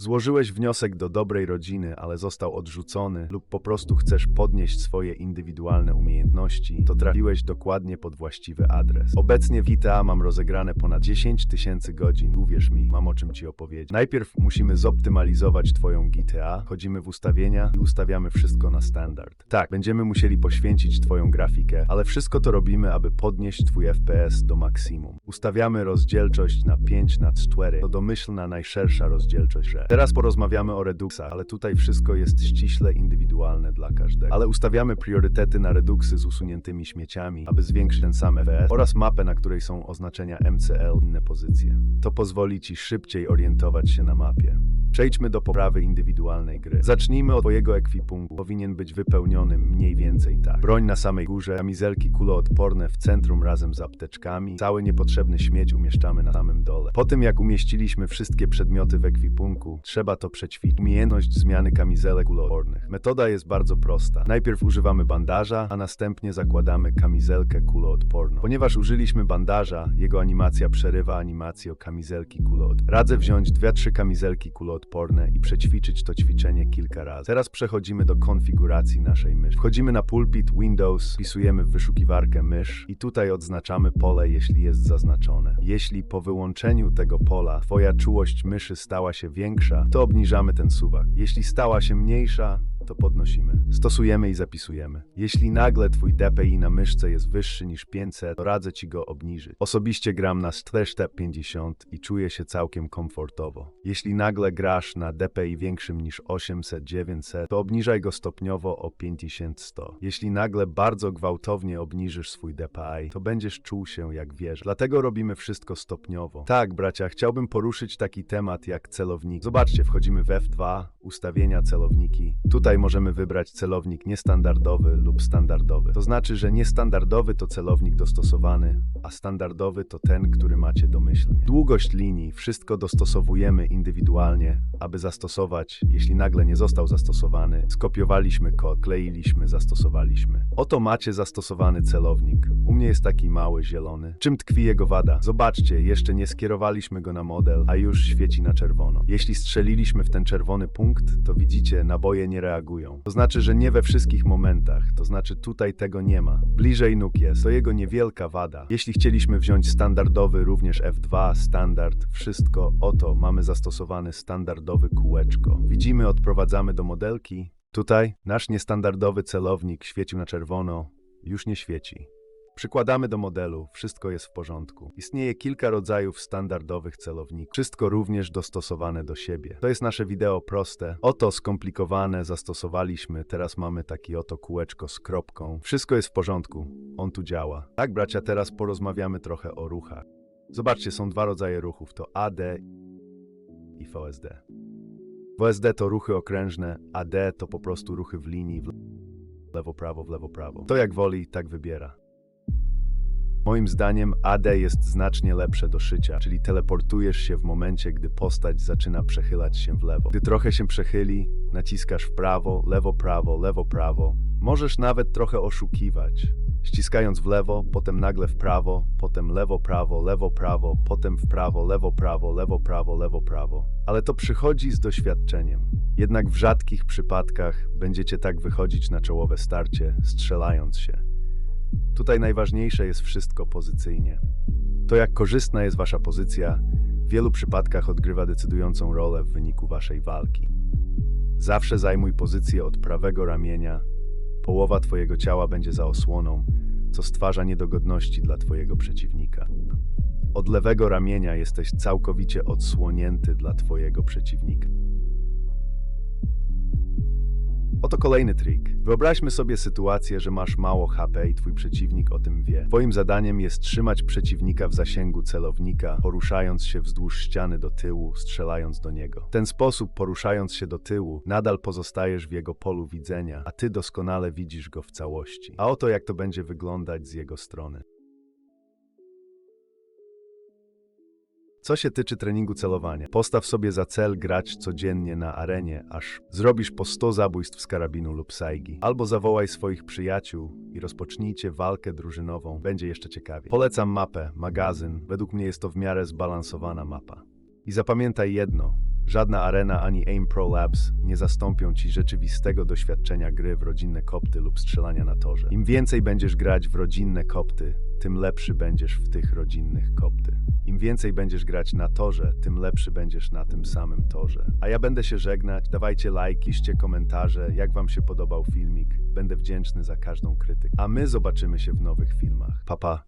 Złożyłeś wniosek do dobrej rodziny, ale został odrzucony, lub po prostu chcesz podnieść swoje indywidualne umiejętności, to trafiłeś dokładnie pod właściwy adres. Obecnie w ITA mam rozegrane ponad 10 tysięcy godzin. Uwierz mi, mam o czym ci opowiedzieć. Najpierw musimy zoptymalizować twoją GTA, chodzimy w ustawienia i ustawiamy wszystko na standard. Tak, będziemy musieli poświęcić twoją grafikę, ale wszystko to robimy, aby podnieść twój FPS do maksimum. Ustawiamy rozdzielczość na 5 na 4 to domyślna najszersza rozdzielczość grze. Teraz porozmawiamy o reduksach, ale tutaj wszystko jest ściśle indywidualne dla każdego. Ale ustawiamy priorytety na reduksy z usuniętymi śmieciami, aby zwiększyć ten sam FPS oraz mapę, na której są oznaczenia MCL inne pozycje. To pozwoli ci szybciej orientować się na mapie. Przejdźmy do poprawy indywidualnej gry. Zacznijmy od twojego ekwipunku. Powinien być wypełniony mniej więcej tak. Broń na samej górze, kamizelki kuloodporne w centrum razem z apteczkami. Cały niepotrzebny śmieć umieszczamy na samym dole. Po tym jak umieściliśmy wszystkie przedmioty w ekwipunku, trzeba to przećwiczyć. Umiejętność zmiany kamizelek kuloodpornych. Metoda jest bardzo prosta. Najpierw używamy bandaża, a następnie zakładamy kamizelkę kuloodporną. Ponieważ użyliśmy bandaża, jego animacja przerywa animację kamizelki kuloodpornej. Radzę wziąć 2-3 kamizelki kuloodporne i przećwiczyć to ćwiczenie kilka razy. Teraz przechodzimy do konfiguracji naszej myszy. Wchodzimy na pulpit Windows, wpisujemy w wyszukiwarkę mysz i tutaj odznaczamy pole, jeśli jest zaznaczone. Jeśli po wyłączeniu tego pola twoja czułość myszy stała się większa, to obniżamy ten suwak. Jeśli stała się mniejsza, to podnosimy. Stosujemy i zapisujemy. Jeśli nagle twój DPI na myszce jest wyższy niż 500, to radzę ci go obniżyć. Osobiście gram na 450 i czuję się całkiem komfortowo. Jeśli nagle grasz na DPI większym niż 800-900, to obniżaj go stopniowo o 5100. Jeśli nagle bardzo gwałtownie obniżysz swój DPI, to będziesz czuł się jak wież. Dlatego robimy wszystko stopniowo. Tak, bracia, chciałbym poruszyć taki temat jak celownik. Zobaczcie, wchodzimy w F2, ustawienia celowniki. Tutaj możemy wybrać celownik niestandardowy lub standardowy. To znaczy, że niestandardowy to celownik dostosowany, a standardowy to ten, który macie domyślnie. Długość linii, wszystko dostosowujemy indywidualnie, aby zastosować, jeśli nagle nie został zastosowany, skopiowaliśmy kod, kleiliśmy, zastosowaliśmy. Oto macie zastosowany celownik. U mnie jest taki mały, zielony. Czym tkwi jego wada? Zobaczcie, jeszcze nie skierowaliśmy go na model, a już świeci na czerwono. Jeśli strzeliliśmy w ten czerwony punkt, to widzicie, naboje nie reagują. To znaczy, że nie we wszystkich momentach, to znaczy tutaj tego nie ma. Bliżej nóg jest, to jego niewielka wada. Jeśli chcieliśmy wziąć standardowy, również F2, standard, wszystko, oto mamy zastosowany standardowy kółeczko. Widzimy, odprowadzamy do modelki. Tutaj nasz niestandardowy celownik świecił na czerwono, już nie świeci. Przykładamy do modelu, wszystko jest w porządku. Istnieje kilka rodzajów standardowych celowników, wszystko również dostosowane do siebie. To jest nasze wideo proste. Oto skomplikowane zastosowaliśmy, teraz mamy taki oto kółeczko z kropką. Wszystko jest w porządku, on tu działa. Tak, bracia, teraz porozmawiamy trochę o ruchach. Zobaczcie, są dwa rodzaje ruchów, to AD i VSD. VSD to ruchy okrężne, AD to po prostu ruchy w linii, w lewo, prawo, w lewo, prawo. To jak woli, tak wybiera. Moim zdaniem AD jest znacznie lepsze do szycia, czyli teleportujesz się w momencie, gdy postać zaczyna przechylać się w lewo. Gdy trochę się przechyli, naciskasz w prawo, lewo, prawo, lewo, prawo. Możesz nawet trochę oszukiwać. Ściskając w lewo, potem nagle w prawo, potem lewo, prawo, lewo, prawo, potem w prawo, lewo, prawo, lewo, prawo, lewo, prawo. Ale to przychodzi z doświadczeniem. Jednak w rzadkich przypadkach będziecie tak wychodzić na czołowe starcie, strzelając się. Tutaj najważniejsze jest wszystko pozycyjnie. To, jak korzystna jest wasza pozycja, w wielu przypadkach odgrywa decydującą rolę w wyniku waszej walki. Zawsze zajmuj pozycję od prawego ramienia. Połowa twojego ciała będzie za osłoną, co stwarza niedogodności dla twojego przeciwnika. Od lewego ramienia jesteś całkowicie odsłonięty dla twojego przeciwnika. Oto kolejny trik. Wyobraźmy sobie sytuację, że masz mało HP i twój przeciwnik o tym wie. Twoim zadaniem jest trzymać przeciwnika w zasięgu celownika, poruszając się wzdłuż ściany do tyłu, strzelając do niego. W ten sposób, poruszając się do tyłu, nadal pozostajesz w jego polu widzenia, a ty doskonale widzisz go w całości. A oto jak to będzie wyglądać z jego strony. Co się tyczy treningu celowania, postaw sobie za cel grać codziennie na arenie, aż zrobisz po 100 zabójstw z karabinu lub saigi. Albo zawołaj swoich przyjaciół i rozpocznijcie walkę drużynową. Będzie jeszcze ciekawie. Polecam mapę, magazyn. Według mnie jest to w miarę zbalansowana mapa. I zapamiętaj jedno, Żadna arena ani Aim Pro Labs nie zastąpią ci rzeczywistego doświadczenia gry w rodzinne kopty lub strzelania na torze. Im więcej będziesz grać w rodzinne kopty, tym lepszy będziesz w tych rodzinnych kopty. Im więcej będziesz grać na torze, tym lepszy będziesz na tym samym torze. A ja będę się żegnać. Dawajcie lajki, piszcie komentarze, jak wam się podobał filmik. Będę wdzięczny za każdą krytykę. A my zobaczymy się w nowych filmach. Pa pa.